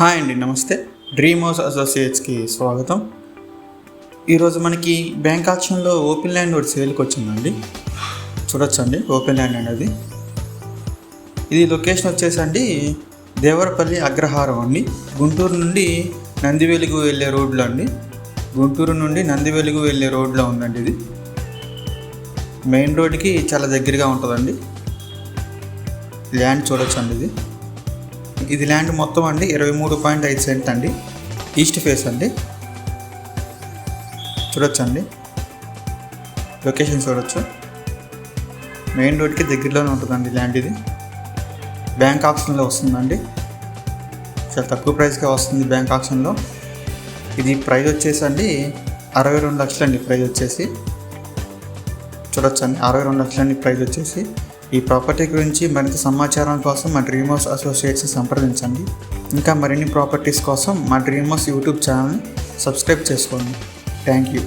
Hi అండి నమస్తే. Dream house అసోసియేట్స్కి స్వాగతం. ఈరోజు మనకి బ్యాంక్ ఆప్షన్లో ఓపెన్ ల్యాండ్ ఒకటి సేల్కి వచ్చిందండి. చూడొచ్చండి ఓపెన్ ల్యాండ్ అనేది. ఇది లొకేషన్ వచ్చేసండి దేవరపల్లి అగ్రహారం అండి. గుంటూరు నుండి నందివెలుగు వెళ్ళే రోడ్లో అండి. గుంటూరు నుండి నందివెలుగు వెళ్ళే రోడ్లో ఉందండి ఇది. మెయిన్ రోడ్కి చాలా దగ్గరగా ఉంటుందండి. ల్యాండ్ చూడొచ్చండి ఇది. ఇది ల్యాండ్ మొత్తం అండి ఇరవై మూడు పాయింట్ ఐదు సెంట్ అండి. ఈస్ట్ ఫేస్ అండి. చూడొచ్చండి. లొకేషన్ చూడొచ్చు. మెయిన్ రోడ్కి దగ్గరలోనే ఉంటుందండి ల్యాండ్ ఇది. బ్యాంక్ ఆప్షన్లో వస్తుందండి. చాలా తక్కువ ప్రైస్గా వస్తుంది బ్యాంక్ ఆప్షన్లో. ఇది ప్రైస్ వచ్చేసి అండి అరవై రెండు లక్షలు అండి ప్రైస్ వచ్చేసి. చూడొచ్చండి. అరవై రెండు లక్షలండి ప్రైస్ వచ్చేసి. ఈ ప్రాపర్టీ గురించి మరింత సమాచారం కోసం మా డ్రీమ్ హౌస్ అసోసియేట్స్ సంప్రదించండి. ఇంకా మరిన్ని ప్రాపర్టీస్ కోసం మా డ్రీమ్ హౌస్ యూట్యూబ్ ఛానల్ని సబ్స్క్రైబ్ చేసుకోండి. Thank you.